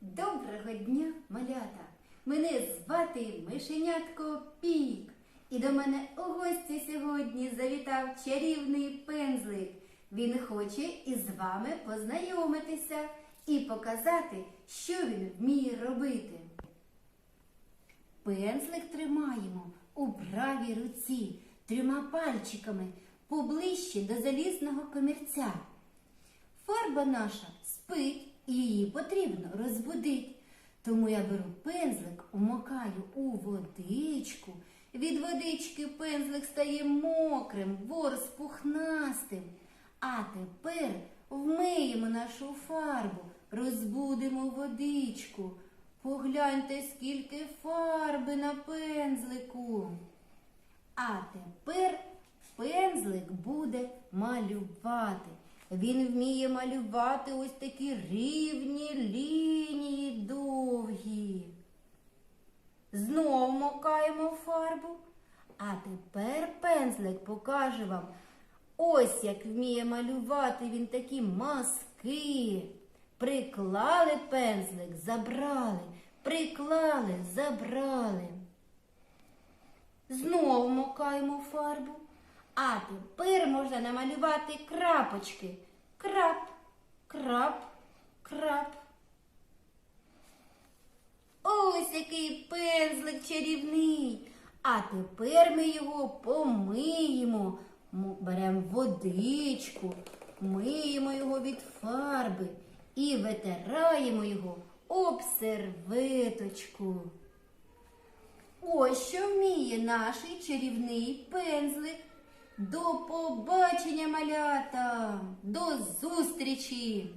Доброго дня, малята! Мене звати Мишенятко Пік. І до мене у гості сьогодні завітав чарівний пензлик. Він хоче із вами познайомитися і показати, що він вміє робити. Пензлик тримаємо у правій руці трьома пальчиками поближче до залізного комірця. Фарба наша спить і її потрібно розбудити. Тому я беру пензлик, умокаю у водичку. Від водички пензлик стає мокрим, ворс пухнастим. А тепер вмиємо нашу фарбу, розбудемо водичку. Погляньте, скільки фарби на пензлику. А тепер пензлик буде малювати. Він вміє малювати ось такі рівні лінії довгі. Знов мокаємо фарбу. А тепер пензлик покаже вам ось як вміє малювати він такі маски. Приклали пензлик, забрали, приклали, забрали. Знову мокаємо фарбу. А тепер можна намалювати крапочки. Крап, крап, крап. Ось який пензлик чарівний. А тепер ми його помиємо. Беремо водичку, миємо його від фарби і витираємо його об серветочку. Ось що вміє наш чарівний пензлик. До побачення, малята! До зустрічі!